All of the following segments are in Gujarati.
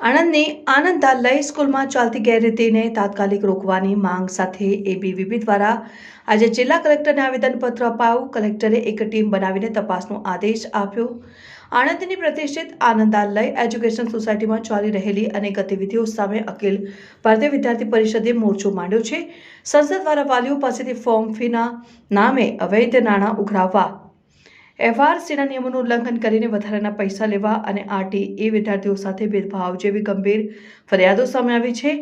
આણંદની આનંદાલય સ્કૂલમાં ચાલતી ગેરરીતિને તાત્કાલિક રોકવાની માંગ સાથે એબીવીપી દ્વારા આજે જિલ્લા કલેક્ટરને આવેદનપત્ર અપાયું. કલેક્ટરે એક ટીમ બનાવીને તપાસનો આદેશ આપ્યો. આણંદની પ્રતિષ્ઠિત આનંદાલય એજ્યુકેશન સોસાયટીમાં ચાલી રહેલી અનેક ગતિવિધિઓ સામે અખિલ ભારતીય વિદ્યાર્થી પરિષદે મોરચો માંડ્યો છે. સંસદ દ્વારા વાલીઓ પાસેથી ફોર્મ ફીના નામે અવૈધ નાણાં ઉઘરાવવા એફઆરસીના નિયમોનું ઉલ્લંઘન કરીને વધારાના પૈસા લેવા અને આરટીએ વિદ્યાર્થીઓ સાથે ભેદભાવ જેવી ગંભીર ફરિયાદો સામે આવી છે.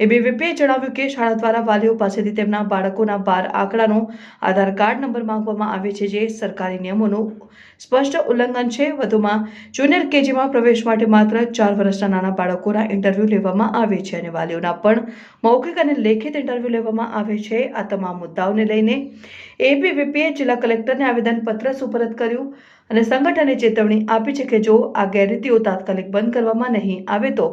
એબીવીપીએ જણાવ્યું કે શાળા દ્વારા વાલીઓ પાસેથી તેમના બાળકોના બાર આંકડાનો આધાર કાર્ડ નંબર માંગવામાં આવે છે, જે સરકારી નિયમોનું સ્પષ્ટ ઉલ્લંઘન છે. વધુમાં, જુનિયર કેજીમાં પ્રવેશ માટે માત્ર ચાર વર્ષના નાના બાળકોના ઇન્ટરવ્યૂ લેવામાં આવે છે અને વાલીઓના પણ મૌખિક અને લેખિત ઇન્ટરવ્યૂ લેવામાં આવે છે. આ તમામ મુદ્દાઓને લઈને એબીવીપીએ જિલ્લા કલેક્ટરને આવેદનપત્ર સુપરત કર્યું અને સંગઠને ચેતવણી આપી છે કે જો આ ગેરરીતિઓ તાત્કાલિક બંધ કરવામાં નહીં આવે તો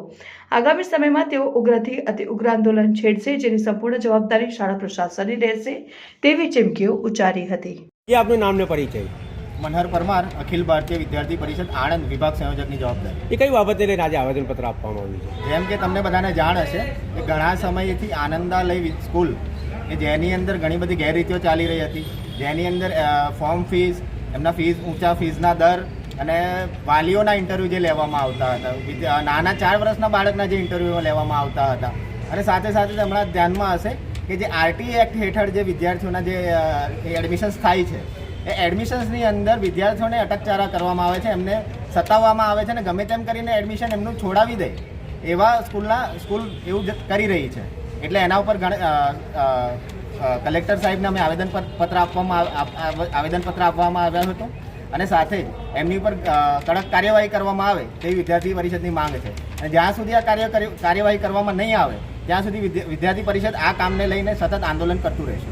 આગામી સમયમાં તેઓ ઉગ્રથી અતિ ઉગ્ર આંદોલન છેડશે જેની સંપૂર્ણ જવાબદારી શાળા પ્રશાસનની રહેશે તેવી ચીમકીઓ ઉચ્ચારી હતી. એ આપનું નામને પરિચય. મનહર પરમાર અખિલ ભારતીય વિદ્યાર્થી પરિષદ આણંદ વિભાગ સંયોજકની જવાબદારી. એ કઈ બાબતે લઈને આજે આવેદનપત્ર આપવામાં આવ્યું છે? જેમ કે તમને બધાને જાણ હશે કે ઘણા સમયથી આનંદાલય વિ- સ્કૂલ કે જેની અંદર ઘણી બધી ગેરરીતિઓ ચાલી રહી હતી. જેની અંદર ફોર્મ ફીસ એમના ફીસ ઊંચા ફીસના દર અને વાલીઓના ઇન્ટરવ્યૂ જે લેવામાં આવતા હતા. નાના ચાર વર્ષના બાળકના જે ઇન્ટરવ્યૂ લેવામાં આવતા હતા. અને સાથે સાથે હમણાં ધ્યાનમાં હશે કે જે આરટી એક્ટ હેઠળ જે વિદ્યાર્થીઓના જે એડમિશન્સ થાય છે, એ એડમિશન્સની અંદર વિદ્યાર્થીઓને અટકચારા કરવામાં આવે છે, એમને સતાવવામાં આવે છે અને ગમે તેમ કરીને એડમિશન એમનું છોડાવી દે એવા સ્કૂલના, સ્કૂલ એવું કરી રહી છે. એટલે એના ઉપર ઘણ- કલેક્ટર સાહેબને અમે આવેદન પત્ર આપવામાં આવ- આવ- આવેદનપત્ર આપવામાં આવ્યા હતું. અને સાથે એમની ઉપર કડક કાર્યવાહી કરવામાં આવે તેવી વિદ્યાર્થી પરિષદની માંગ છે. અને જ્યાં સુધી આ કાર્ય કાર્યવાહી કરવામાં નહીં આવે, ત્યાં સુધી વિદ્યાર્થી પરિષદ આ કામને લઈને સતત આંદોલન કરતું રહેશે.